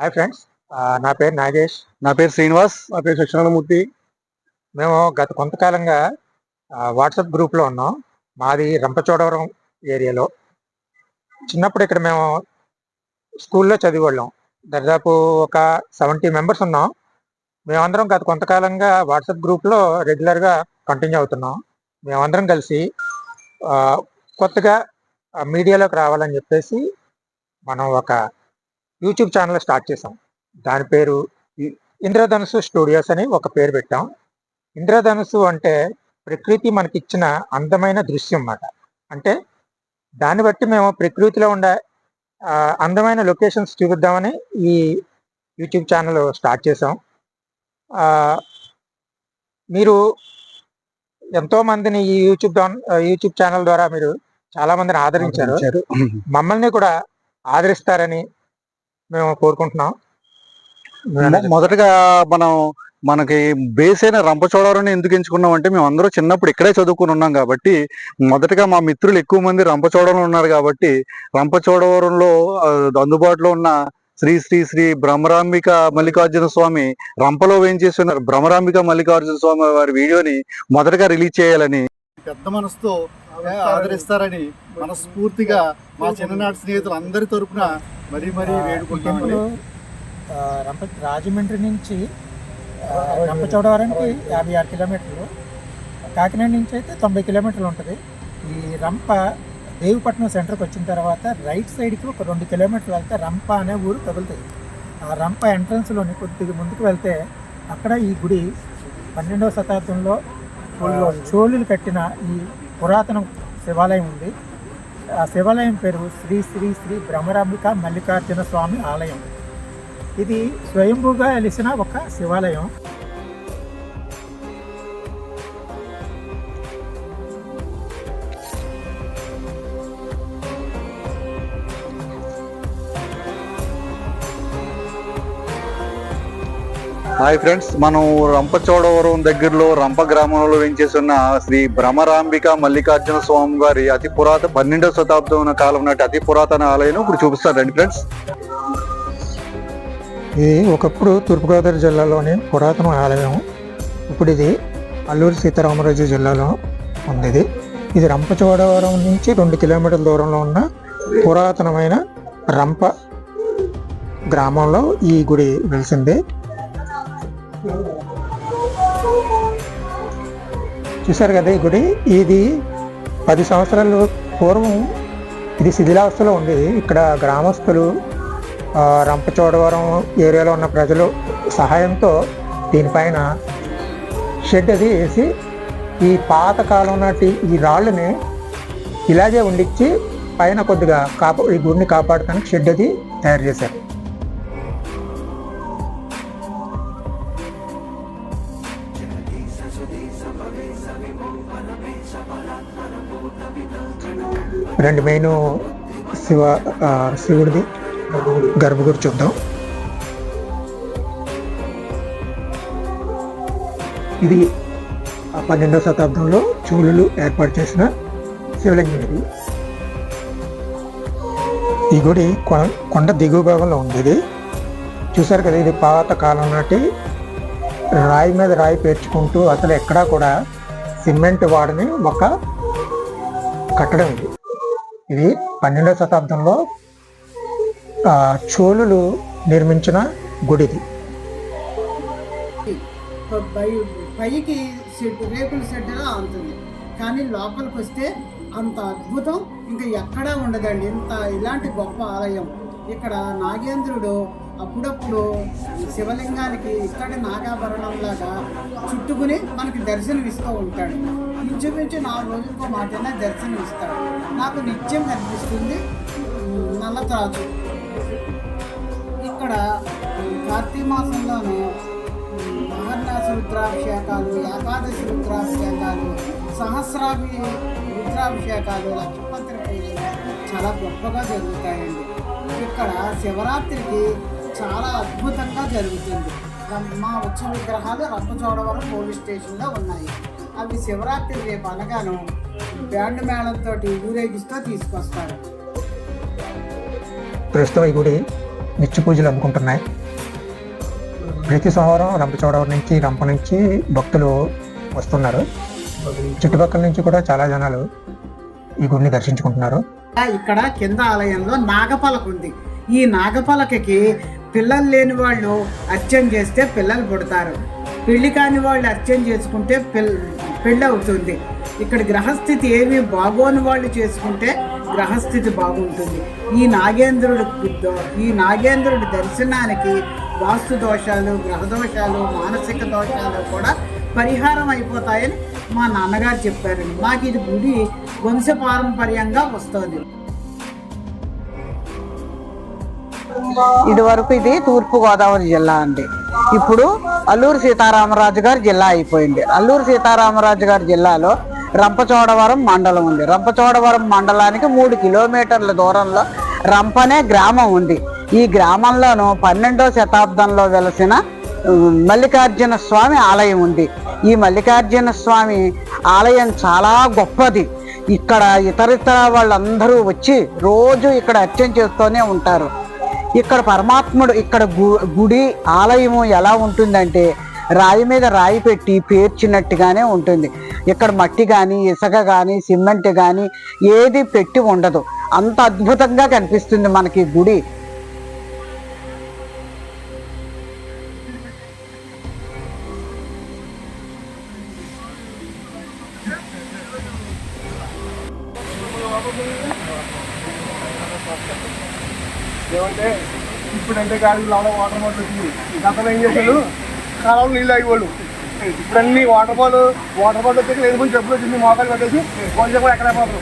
Hi friends నా పేరు నాగేష్. నా పేరు శ్రీనివాస్. నా పేరు సత్యనారాయణమూర్తి మేము గత కొంతకాలంగా వాట్సాప్ గ్రూప్లో ఉన్నాం. మాది రంపచోడవరం ఏరియాలో. చిన్నప్పుడు ఇక్కడ మేము స్కూల్లో చదివేవాళ్ళం. దాదాపు ఒక సెవెంటీ మెంబర్స్ ఉన్నాం. మేమందరం గత కొంతకాలంగా వాట్సాప్ గ్రూప్లో రెగ్యులర్గా కంటిన్యూ అవుతున్నాం. మేమందరం కలిసి కొత్తగా మీడియాలోకి రావాలని చెప్పేసి మనం ఒక యూట్యూబ్ ఛానల్ స్టార్ట్ చేసాం దాని పేరు ఇంద్రధనుసు స్టూడియోస్ అని ఒక పేరు పెట్టాం. ఇంద్రధనుసు అంటే ప్రకృతి మనకిచ్చిన అందమైన దృశ్యం అన్నమాట. అంటే దాన్ని బట్టి మేము ప్రకృతిలో ఉండే అందమైన లొకేషన్స్ చూపిద్దామని ఈ యూట్యూబ్ ఛానల్ స్టార్ట్ చేసాం మీరు ఎంతో మందిని ఈ యూట్యూబ్ యూట్యూబ్ ఛానల్ ద్వారా మీరు చాలా మందిని ఆదరించారు. మమ్మల్ని కూడా ఆదరిస్తారని మేము కోరుకుంటున్నాం. మొదటగా మనం మనకి బేస్ అయిన రంపచోడవరం ఎందుకు ఎంచుకున్నాం అంటే మేము అందరూ చిన్నప్పుడు ఇక్కడే చదువుకుని ఉన్నాం కాబట్టి మొదటగా మా మిత్రులు ఎక్కువ మంది రంపచోడవరం ఉన్నారు కాబట్టి రంపచోడవరంలో అందుబాటులో ఉన్న శ్రీ శ్రీ శ్రీ భ్రమరాంబిక మల్లికార్జున స్వామి రంపలో వేయించేసి ఉన్న భ్రమరాంబిక మల్లికార్జున స్వామి వారి వీడియోని మొదటగా రిలీజ్ చేయాలని పెద్ద మనసుతో ఆదరిస్తారని మనస్ఫూర్తిగా మా చిన్ననాటి స్నేహితులు అందరి తరపున మరీ మరీ వేడుకుంటామండి రంప రాజమండ్రి నుంచి రంపచోడవరానికి యాభై ఆరు కిలోమీటర్లు. కాకినాడ నుంచి అయితే తొంభై కిలోమీటర్లు ఉంటుంది. ఈ రంప దేవిపట్నం సెంటర్కి వచ్చిన తర్వాత రైట్ సైడ్కి ఒక రెండు కిలోమీటర్లు వెళ్తే రంప అనే ఊరు తగులుతుంది. ఆ రంప ఎంట్రన్స్లోని కొద్దిగా ముందుకు వెళ్తే అక్కడ ఈ గుడి పన్నెండవ శతాబ్దంలో చోళులు కట్టిన ఈ పురాతన శివాలయం ఉంది. ఆ శివాలయం పేరు శ్రీ శ్రీ శ్రీ భ్రమరాంబిక మల్లికార్జున స్వామి ఆలయం. ఇది స్వయంభూగా వెలిసిన ఒక శివాలయం. హాయ్ ఫ్రెండ్స్ మనం రంపచోడవరం దగ్గరలో రంప గ్రామంలో వేయించేస్తున్న శ్రీ భ్రమరాంబిక మల్లికార్జున స్వామి వారి అతి పురాతన పన్నెండవ శతాబ్దం కాలం నాటి అతి పురాతన ఆలయం ఇప్పుడు చూపిస్తారండి ఫ్రెండ్స్. ఇది ఒకప్పుడు తూర్పుగోదావరి జిల్లాలోని పురాతన ఆలయం. ఇప్పుడు ఇది అల్లూరి సీతారామరాజు జిల్లాలో ఉంది ఇది. ఇది రంపచోడవరం నుంచి రెండు కిలోమీటర్ల దూరంలో ఉన్న పురాతనమైన రంప గ్రామంలో ఈ గుడి వెలిసింది. చూసారు కదా ఈ గుడి? ఇది పది సంవత్సరాలు పూర్వం ఇది శిథిలావస్థలో ఉండేది. ఇక్కడ గ్రామస్తులు రంపచోడవరం ఏరియాలో ఉన్న ప్రజలు సహాయంతో దీనిపైన షెడ్ అది వేసి ఈ పాతకాలం నాటి ఈ రాళ్ళని ఇలాగే ఉండిచ్చి పైన కొద్దిగా కాపా ఈ గుడిని కాపాడటానికి షెడ్ అది తయారు చేశారు. రెండు మెయిన్ శివ ఆ, శివుడిది. గర్భగుడి చూద్దాం. ఇది పన్నెండవ శతాబ్దంలో చూలులు ఏర్పాటు చేసిన శివలింగం ఇది ఈ గుడి కొండ దిగువ భాగంలో ఉండేది. చూసారు కదా ఇది పాత కాలం నాటి రాయి మీద రాయి పేర్చుకుంటూ అసలు ఎక్కడా కూడా సిమెంట్ వాడని ఒక కట్టడం ఇది. ఇది పన్నెండవ శతాబ్దంలో చోళులు నిర్మించిన గుడిది. పైకి రేకుల షెడ్లా ఆగుతుంది. కానీ లోపలికి వస్తే అంత అద్భుతం. ఇంకా ఎక్కడా ఉండదండి. ఇంత ఇలాంటి గొప్ప ఆలయం. ఇక్కడ నాగేంద్రుడు అప్పుడప్పుడు శివలింగానికి ఇక్కడ నాగాభరణం లాగా చుట్టుకుని మనకి దర్శనం ఇస్తూ ఉంటాడు ఇంచుమించు నాలుగు రోజులకు మాత్రమే దర్శనం ఇస్తాడు నాకు నిత్యం కనిపిస్తుంది ఉమ్, ఇక్కడ కార్తీక మాసంలోనూ ఉమ్, మహర్నాస రుద్రాభిషేకాలు ఏకాదశి రుద్రాభిషేకాలు సహస్రాభి రుద్రాభిషేకాలు లక్షపత్రి పూజలు చాలా గొప్పగా జరుగుతాయండి. ఇక్కడ శివరాత్రికి చాలా అద్భుతంగా జరుగుతుంది. మా ఉత్సవ విగ్రహాలు రంపచోడవరం పోలీస్ స్టేషన్లో ఉన్నాయి. అవి శివరాత్రి రేపు అనగాను బ్యాండ్ మేళంతో ఊరేగిస్తూ తీసుకొస్తారు. ప్రస్తుతం ఈ గుడి నిత్య పూజలు అందుకుంటున్నాయి ప్రతి సోమవారం రంపచోడవరం నుంచి రంప నుంచి భక్తులు వస్తున్నారు. చుట్టుపక్కల నుంచి కూడా చాలా జనాలు ఈ గుడిని దర్శించుకుంటున్నారు. ఇక్కడ కింద ఆలయంలో నాగపలక ఉంది ఈ నాగపలకకి పిల్లలు లేని వాళ్ళు అర్చన చేస్తే పిల్లలు పుడతారు. పెళ్ళి కాని వాళ్ళు అర్చన చేసుకుంటే పిల్ల పెళ్ళి అవుతుంది ఇక్కడ గ్రహస్థితి ఏమి బాగోని వాళ్ళు చేసుకుంటే గ్రహస్థితి బాగుంటుంది. ఈ నాగేంద్రుడు ఈ నాగేంద్రుడి దర్శనానికి వాస్తు దోషాలు గ్రహ దోషాలు మానసిక దోషాలు కూడా పరిహారం అయిపోతాయని మా నాన్నగారు చెప్పారండి. మాకు ఇది గుడి వంశపారంపర్యంగా వస్తుంది. ఇదివరకు ఇది తూర్పు గోదావరి జిల్లా అండి. ఇప్పుడు అల్లూరు సీతారామరాజు గారి జిల్లా అయిపోయింది. అల్లూరు సీతారామరాజు గారి జిల్లాలో రంపచోడవరం మండలం ఉంది. రంపచోడవరం మండలానికి మూడు కిలోమీటర్ల దూరంలో రంపనే గ్రామం ఉంది. ఈ గ్రామంలోను పన్నెండో శతాబ్దంలో వెలసిన మల్లికార్జున స్వామి ఆలయం ఉంది. ఈ మల్లికార్జున స్వామి ఆలయం చాలా గొప్పది. ఇక్కడ ఇతరితర వాళ్ళందరూ వచ్చి రోజు ఇక్కడ అర్చన చేస్తూనే ఉంటారు. ఇక్కడ పరమాత్ముడు ఇక్కడ గు- గుడి ఆలయము ఎలా ఉంటుందంటే రాయి మీద రాయి పెట్టి పేర్చినట్టుగానే ఉంటుంది. ఇక్కడ మట్టి కానీ ఇసుక కానీ సిమెంట్ కానీ ఏది పెట్టి ఉండదు. అంత అద్భుతంగా కనిపిస్తుంది మనకి ఈ గుడి. ఏమంటే ఇప్పుడంటే గాడి లోపల వాటర్ బాటిల్ వచ్చింది. గతంలో ఏం చేశాడు? కాలంలో నీళ్ళు ఆగేవాళ్ళు. ఇప్పుడు అన్ని వాటర్ బాల్ వాటర్ బాటిల్ వచ్చి లేదు కొంచెం చెప్పులు వచ్చింది మోకాలు పెట్టేసి కొంచెం కూడా ఎక్కడ పోతారు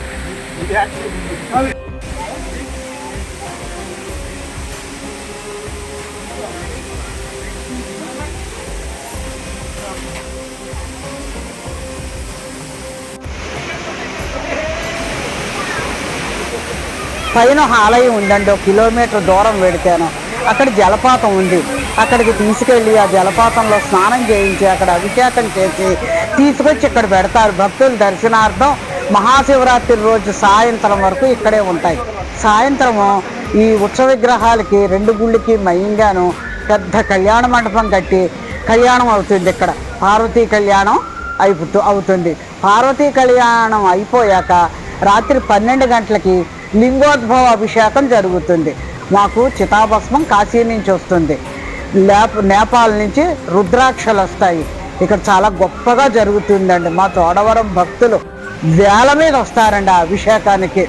పైన ఆలయం ఉందండి ఒక కిలోమీటర్ దూరం పెడితేను అక్కడ జలపాతం ఉంది. అక్కడికి తీసుకెళ్ళి ఆ జలపాతంలో స్నానం చేయించి అక్కడ అభిషేకం చేసి తీసుకొచ్చి ఇక్కడ పెడతారు. భక్తుల దర్శనార్థం మహాశివరాత్రి రోజు సాయంత్రం వరకు ఇక్కడే ఉంటాయి. సాయంత్రము ఈ ఉత్సవ విగ్రహాలకి రెండు గుళ్ళకి మయంగాను పెద్ద కళ్యాణ మండపం కట్టి కళ్యాణం అవుతుంది ఇక్కడ. పార్వతీ కళ్యాణం అయిపోతూ అవుతుంది. పార్వతీ కళ్యాణం అయిపోయాక రాత్రి పన్నెండు గంటలకి లింగోద్భవ అభిషేకం జరుగుతుంది. మాకు చితాభస్మం కాశీ నుంచి వస్తుంది. లేప నేపాల్ నుంచి రుద్రాక్షలు వస్తాయి. ఇక్కడ చాలా గొప్పగా జరుగుతుందండి. మా తోడవరం భక్తులు వేల మీద వస్తారండి ఆ అభిషేకానికి.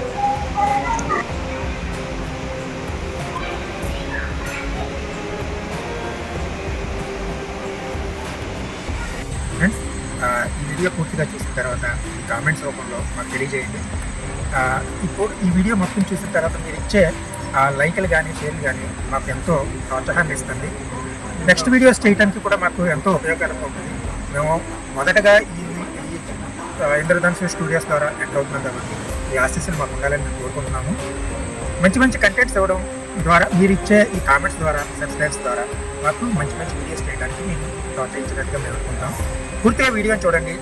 వీడియో పూర్తిగా చూసిన తర్వాత కామెంట్స్ రూపంలో మాకు తెలియజేయండి. ఇప్పుడు ఈ వీడియో మొత్తం చూసిన తర్వాత మీరు ఇచ్చే ఆ లైక్లు కానీ షేర్లు కానీ మాకు ఎంతో ప్రోత్సాహాన్ని ఇస్తుంది. నెక్స్ట్ వీడియోస్ చేయడానికి కూడా మాకు ఎంతో ఉపయోగకరంగా ఉంటుంది మేము మొదటగా ఈ ఈ ఇంద్రధనుసు స్టూడియోస్ ద్వారా ఎంటర్ అవుతున్నాం కాబట్టి ఈ ఆశీస్సులు మాకు ఉండాలని మేము కోరుకుంటున్నాము. మంచి మంచి కంటెంట్స్ ఇవ్వడం ద్వారా మీరు ఇచ్చే ఈ కామెంట్స్ ద్వారా సబ్స్క్రైబ్స్ ద్వారా మాకు మంచి మంచి వీడియోస్ చేయడానికి మేము ప్రోత్సహించినట్టుగా మేము అనుకుంటాం పూర్తిగా వీడియోని చూడండి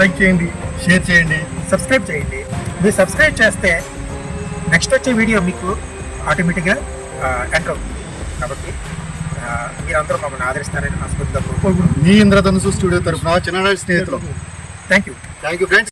లైక్ చేయండి షేర్ చేయండి సబ్స్క్రైబ్ చేయండి. మీరు సబ్స్క్రైబ్ చేస్తే నెక్స్ట్ వచ్చే వీడియో మీకు ఆటోమేటిక్గా ఎంటర్ అవుతుంది. కాబట్టి మీరందరూ మమ్మల్ని ఆదరిస్తారని మనస్ఫూర్తిగా కోరుకుంటున్నాను. మీ ఇంద్రధనుసు స్టూడియో తరఫున చిన్ననాటి స్నేహితులు. Thank you thank you friends